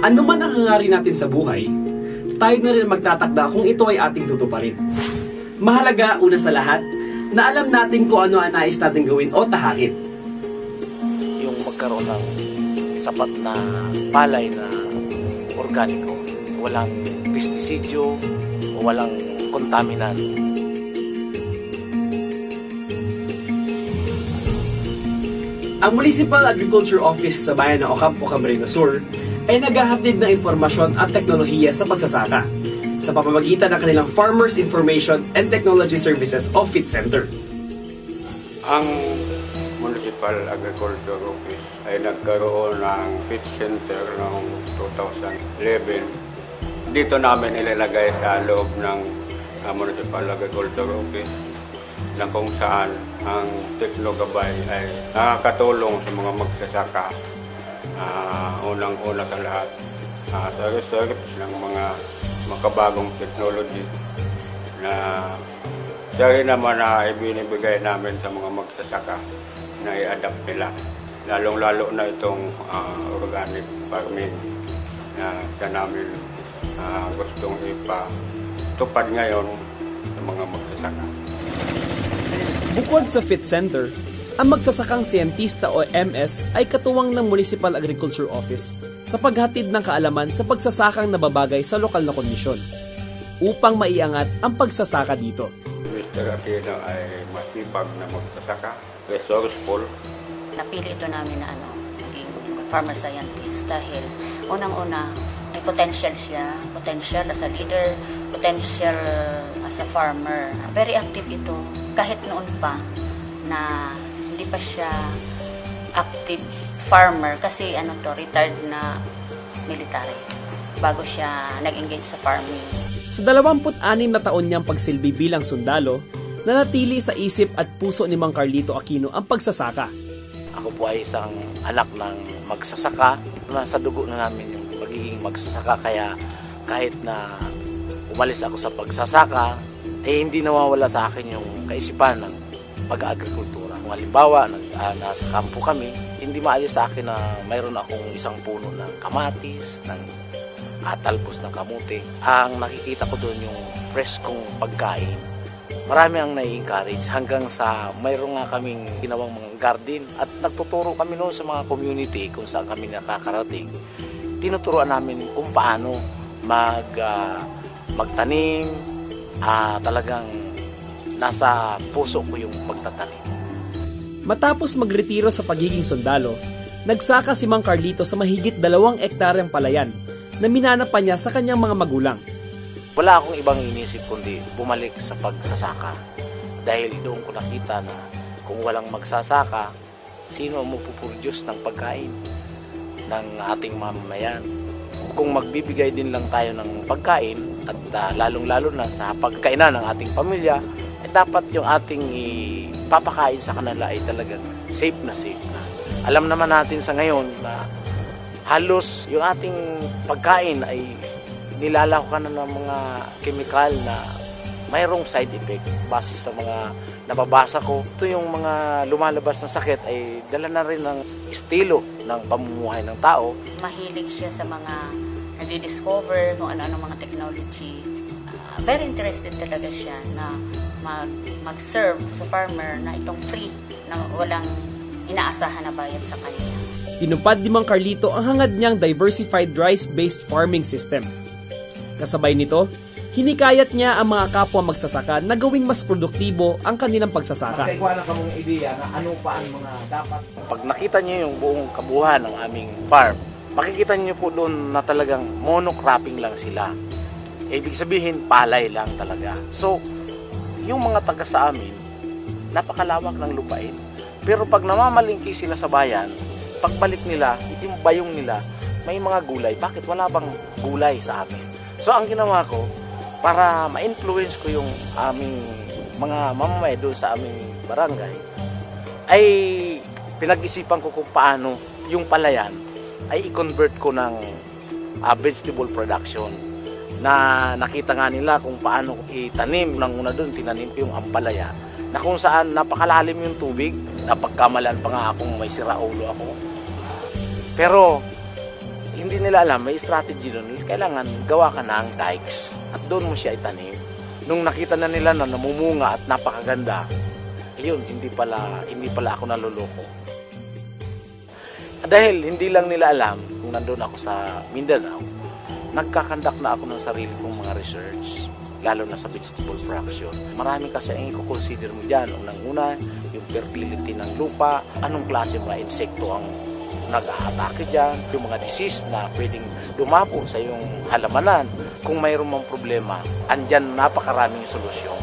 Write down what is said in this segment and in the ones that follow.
Ano man ang hangarin natin sa buhay, tayo na rin magtatakda kung ito ay ating tutuparin. Mahalaga, una sa lahat, na alam natin kung ano ang nais natin gawin o tahakin. yung magkaroon ng sapat na palay na organiko. Walang pestisidyo o walang kontaminant. Ang Municipal Agriculture Office sa bayan ng Ocampo, Camarines Sur ay naghahatid ng impormasyon at teknolohiya sa pagsasaka sa pamamagitan ng kanilang Farmers Information and Technology Services o FIT Center. Ang Municipal Agriculture Office ay nagkaroon ng fit center noong 2011. Dito namin ilalagay sa loob ng uh, Municipal Agriculture Office na kung saan ang Teknogabay ay nakakatulong sa mga magsasaka. Ah, unang-una sa lahat ah, sa research ng mga makabagong technology na siya naman na ibinibigay namin sa mga magsasaka na i-adapt nila. Lalong-lalo na itong ah, organic farming na siya namin ah, gustong ipatupad ngayon sa mga magsasaka. Bukod sa FIT Center, ang magsasakang siyentista o MS ay katuwang ng Municipal Agriculture Office sa paghatid ng kaalaman sa pagsasakang nababagay sa lokal na kondisyon upang maiangat ang pagsasaka dito. Mr. Aquino ay masipag na magsasaka, resourceful, napili ito namin na ano, maging farmer scientist dahil unang-una may potential siya, potential as a leader, potential as a farmer. Very active ito kahit noon pa na hindi pa siya active farmer kasi ano to, retired na military bago siya nag-engage sa farming. Sa 26 na taon niyang pagsilbi bilang sundalo, nanatili sa isip at puso ni Mang Carlito Aquino ang pagsasaka. Ako po ay isang anak ng magsasaka. Nasa dugo na namin yung pagiging magsasaka kaya kahit na umalis ako sa pagsasaka, eh hindi nawawala sa akin yung kaisipan ng pag-agrikultura. Kung halimbawa, nag, ah, nasa kampo kami, hindi maalis sa akin na mayroon akong isang puno ng kamatis, ng atalbos ng kamuti. Ang nakikita ko doon yung preskong pagkain. Marami ang nai-encourage hanggang sa mayroon nga kaming ginawang mga garden at nagtuturo kami noon sa mga community kung saan kami nakakarating. Tinuturoan namin kung paano mag, ah, magtanim, ah, talagang nasa puso ko yung pagtatanim. Matapos magretiro sa pagiging sundalo, nagsaka si Mang Carlito sa mahigit dalawang ektaryang palayan na minana pa niya sa kanyang mga magulang. wala akong ibang inisip kundi bumalik sa pagsasaka. Dahil doon ko nakita na kung walang magsasaka, sino ang mapuproduce ng pagkain ng ating mamamayan. Kung magbibigay din lang tayo ng pagkain at ah, lalong-lalo na sa pagkainan ng ating pamilya, eh, dapat yung ating ipapakain sa kanila ay talagang safe na safe na. Alam naman natin sa ngayon na halos yung ating pagkain ay nilalahukan na ng mga chemical na mayroong side effect base sa mga nababasa ko. Ito yung mga lumalabas na sakit ay dala na rin ng estilo ng pamumuhay ng tao. Mahilig siya sa mga nadi-discover, kung ano-ano mga technology. Very interested talaga siya na mag, mag-serve sa farmer na itong free, na walang inaasahan na bayad sa kanya. Tinupad ni Mang Carlito ang hangad niyang diversified rice-based farming system. Kasabay nito, hinikayat niya ang mga kapwa magsasaka na gawing mas produktibo ang kanilang pagsasaka. Magkaikuha na kamong ideya na ano pa ang mga dapat Pag nakita niyo yung buong kabuuan ng aming farm, makikita niyo po doon na talagang monocropping lang sila. Ibig sabihin, palay lang talaga. So, yung mga taga sa amin, napakalawak ng lupain. Pero pag namamalingki sila sa bayan, pagbalik nila, yung bayong nila, may mga gulay. Bakit wala bang gulay sa amin? So, ang ginawa ko, para ma-influence ko yung aming mga mamamay doon sa aming barangay, ay pinag-isipan ko kung paano yung palayan ay i-convert ko ng ah, vegetable production na nakita nga nila kung paano itanim nang una doon tinanim yung ampalaya na kung saan napakalalim yung tubig napagkamalan pa nga akong may siraulo ako pero hindi nila alam, may strategy doon. Kailangan gawa ka ng dikes at doon mo siya itanim. Nung nakita na nila na namumunga at napakaganda, ayun, hindi pala, hindi pala ako naluloko. Dahil hindi lang nila alam kung nandun ako sa Mindanao, nagkakandak na ako ng sarili kong mga research, lalo na sa vegetable production. Marami kasi ang i-consider mo dyan. Unang-una, yung fertility ng lupa, anong klase mga insekto ang nag-aatake dyan, yung mga disease na pwedeng dumapo sa iyong halamanan. Kung mayroon mang problema, andyan napakaraming solusyon.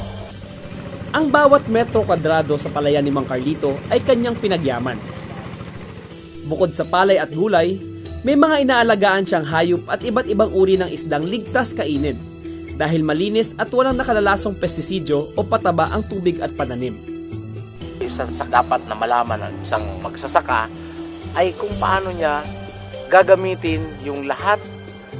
Ang bawat metro kwadrado sa palayan ni Mang Carlito ay kanyang pinagyaman. Bukod sa palay at gulay, may mga inaalagaan siyang hayop at iba't ibang uri ng isdang ligtas kainin dahil malinis at walang nakalalasong pestisidyo o pataba ang tubig at pananim. isa sa dapat na malaman ng isang magsasaka ay kung paano niya gagamitin yung lahat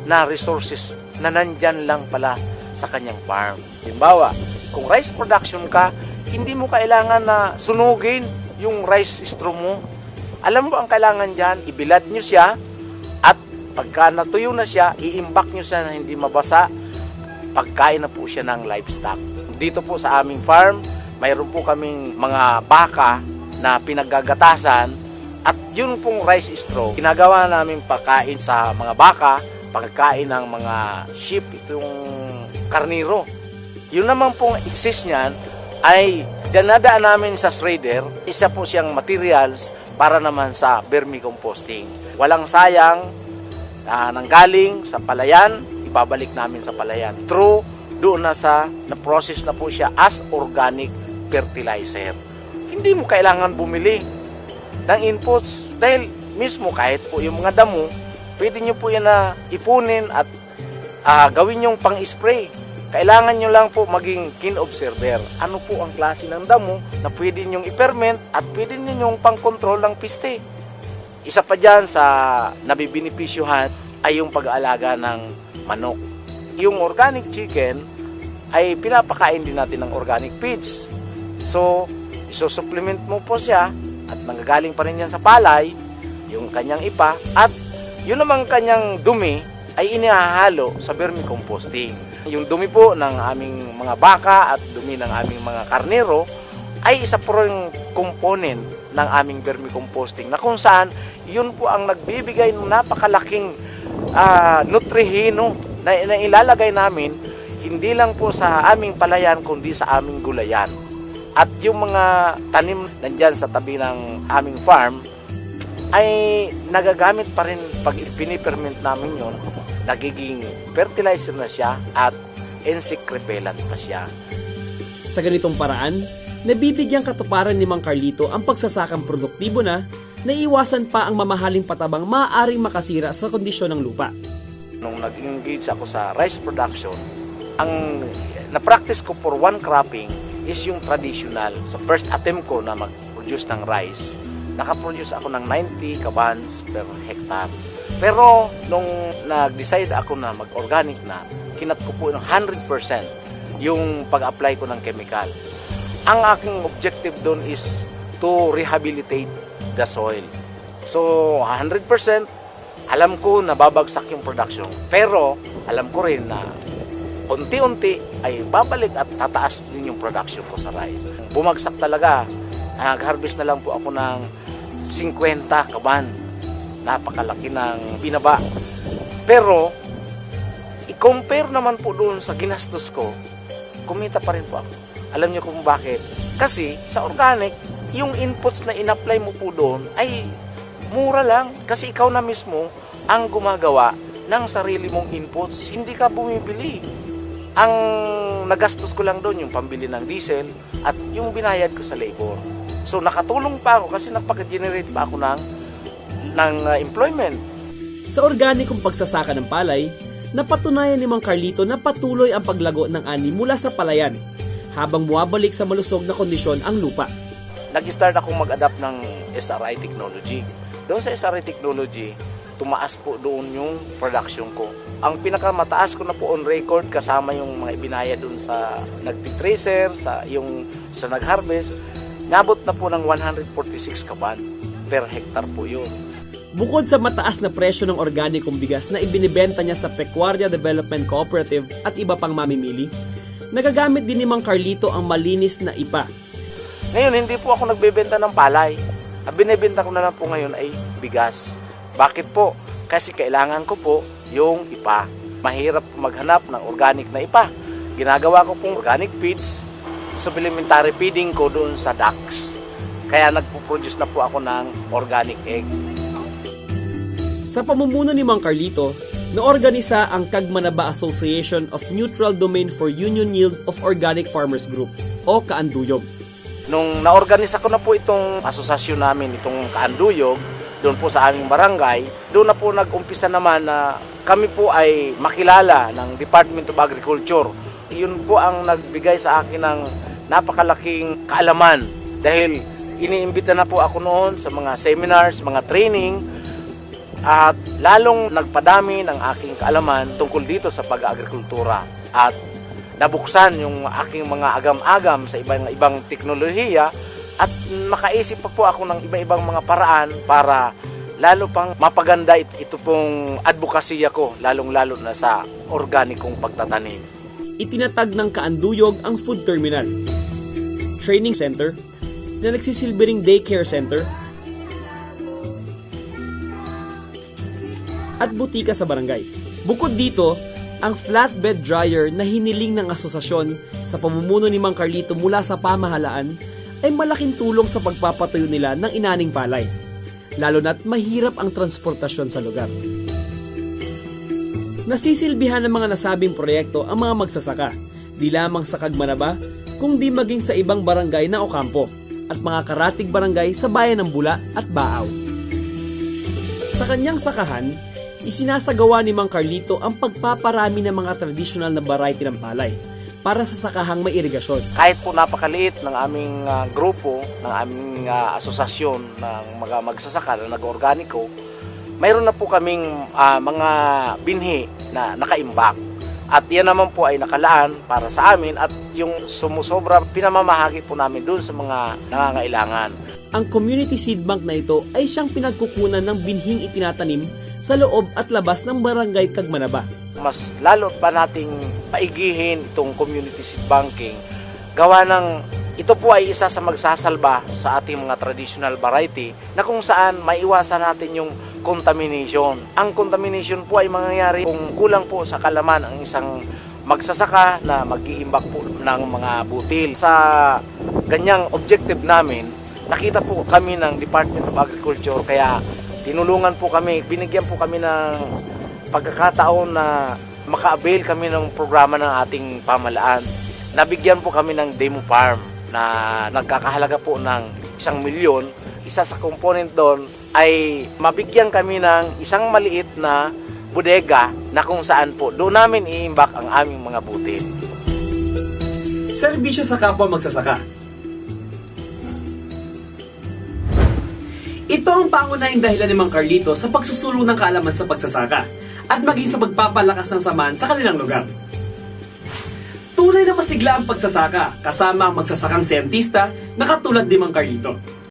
na resources na nandyan lang pala sa kanyang farm. Halimbawa, kung rice production ka, hindi mo kailangan na sunugin yung rice straw mo. Alam mo ang kailangan dyan, ibilad nyo siya pagka natuyo na siya, iimbak nyo siya na hindi mabasa pagkain na po siya ng livestock. Dito po sa aming farm, mayroon po kaming mga baka na pinaggagatasan at yun pong rice straw, ginagawa namin pagkain sa mga baka, pagkain ng mga sheep, itong karniro. Yun naman pong excess niyan ay dinadaan namin sa shredder, isa po siyang materials para naman sa vermicomposting. Walang sayang, na nanggaling sa palayan, ibabalik namin sa palayan. True, doon na sa na-process na po siya as organic fertilizer. Hindi mo kailangan bumili ng inputs dahil mismo kahit po yung mga damo, pwede nyo po yan na ipunin at ah, gawin yung pang-spray. Kailangan nyo lang po maging keen observer. Ano po ang klase ng damo na pwede nyong i-ferment at pwede nyo yung pang-control ng piste. Isa pa dyan sa nabibinipisyuhan ay yung pag-aalaga ng manok. Yung organic chicken ay pinapakain din natin ng organic feeds. So, isosupplement mo po siya at nanggagaling pa rin yan sa palay, yung kanyang ipa, at yun namang kanyang dumi ay inihahalo sa vermicomposting. Yung dumi po ng aming mga baka at dumi ng aming mga karnero ay isa po rin component ng aming vermicomposting na kung saan yun po ang nagbibigay ng napakalaking ah, nutrihino na, na ilalagay namin hindi lang po sa aming palayan kundi sa aming gulayan. At yung mga tanim nandyan sa tabi ng aming farm ay nagagamit pa rin pag piniperment namin yon nagiging fertilizer na siya at insect pa siya. Sa ganitong paraan, nabibigyang katuparan ni Mang Carlito ang pagsasakang produktibo na naiwasan pa ang mamahaling patabang maaaring makasira sa kondisyon ng lupa. Nung nag-engage ako sa rice production, ang na-practice ko for one cropping is yung traditional. Sa first attempt ko na mag-produce ng rice, nakaproduce ako ng 90 kabans per hectare. Pero nung nag-decide ako na mag-organic na, kinat ko po ng 100% yung pag-apply ko ng chemical. Ang aking objective doon is to rehabilitate the soil. So, 100% alam ko na babagsak yung production. Pero, alam ko rin na unti-unti ay babalik at tataas din yung production ko sa rice. Bumagsak talaga. Nag-harvest na lang po ako ng 50 kaban. Napakalaki ng binaba. Pero, i-compare naman po doon sa ginastos ko, kumita pa rin po ako. Alam niyo kung bakit? Kasi sa organic, yung inputs na in-apply mo po doon ay mura lang. Kasi ikaw na mismo ang gumagawa ng sarili mong inputs. Hindi ka bumibili. Ang nagastos ko lang doon yung pambili ng diesel at yung binayad ko sa labor. So nakatulong pa ako kasi nagpag-generate pa ako ng, ng uh, employment. Sa organikong pagsasaka ng palay, napatunayan ni Mang Carlito na patuloy ang paglago ng ani mula sa palayan habang buwabalik sa malusog na kondisyon ang lupa. nag-start akong mag-adapt ng SRI technology. Doon sa SRI technology, tumaas po doon yung production ko. Ang pinakamataas ko na po on record kasama yung mga ibinaya doon sa nagtitracer, sa yung sa nag-harvest, nabot na po ng 146 kaban per hectare po yun. Bukod sa mataas na presyo ng organikong bigas na ibinibenta niya sa Pecuaria Development Cooperative at iba pang mamimili, nagagamit din ni Mang Carlito ang malinis na ipa. Ngayon, hindi po ako nagbebenta ng palay. Ang binibenta ko na lang po ngayon ay bigas. Bakit po? Kasi kailangan ko po yung ipa. Mahirap maghanap ng organic na ipa. Ginagawa ko pong organic feeds, supplementary feeding ko doon sa ducks. Kaya nagpo-produce na po ako ng organic egg. Sa pamumuno ni Mang Carlito, naorganisa ang Kagmanaba Association of Neutral Domain for Union Yield of Organic Farmers Group o Kaanduyog. Nung naorganisa ko na po itong asosasyon namin, itong Kaanduyog, doon po sa aming barangay, doon na po nag-umpisa naman na kami po ay makilala ng Department of Agriculture. Yun po ang nagbigay sa akin ng napakalaking kaalaman dahil iniimbita na po ako noon sa mga seminars, mga training, at lalong nagpadami ng aking kaalaman tungkol dito sa pag-agrikultura at nabuksan yung aking mga agam-agam sa ibang ibang teknolohiya at nakaisip pa po ako ng iba-ibang mga paraan para lalo pang mapaganda it- ito pong advokasya ko lalong-lalo na sa organikong pagtatanim. Itinatag ng Kaanduyog ang food terminal, training center, na nagsisilbing daycare center, at butika sa barangay. Bukod dito, ang flatbed dryer na hiniling ng asosasyon sa pamumuno ni Mang Carlito mula sa pamahalaan ay malaking tulong sa pagpapatayo nila ng inaning palay, lalo na't mahirap ang transportasyon sa lugar. Nasisilbihan ng mga nasabing proyekto ang mga magsasaka, di lamang sa Kagmanaba, kundi maging sa ibang barangay na Ocampo at mga karatig barangay sa bayan ng Bula at Baaw. Sa kanyang sakahan, isinasagawa ni Mang Carlito ang pagpaparami ng mga tradisyonal na variety ng palay para sa sakahang may irigasyon. kahit po napakaliit ng aming ah, grupo, ng aming ah, asosasyon ng mga magsasaka na nag-organiko, mayroon na po kaming ah, mga binhi na nakaimbak. At yan naman po ay nakalaan para sa amin at yung sumusobra pinamamahagi po namin doon sa mga nangangailangan. Ang community seed bank na ito ay siyang pinagkukunan ng binhing itinatanim sa loob at labas ng barangay Kagmanaba. mas lalo pa nating paigihin itong community seed banking gawa ng ito po ay isa sa magsasalba sa ating mga traditional variety na kung saan maiwasan natin yung contamination. Ang contamination po ay mangyayari kung kulang po sa kalaman ang isang magsasaka na mag-iimbak po ng mga butil. Sa ganyang objective namin, nakita po kami ng Department of Agriculture kaya tinulungan po kami, binigyan po kami ng pagkakataon na maka-avail kami ng programa ng ating pamalaan. Nabigyan po kami ng demo farm na nagkakahalaga po ng isang milyon. Isa sa component doon ay mabigyan kami ng isang maliit na bodega na kung saan po doon namin iimbak ang aming mga butil. Serbisyo sa kapwa magsasaka. Pangunahing dahilan ni Mang Carlito sa pagsusulong ng kaalaman sa pagsasaka at maging sa pagpapalakas ng samahan sa kanilang lugar. Tunay na masigla ang pagsasaka kasama ang magsasakang siyentista na katulad ni Mang Carlito.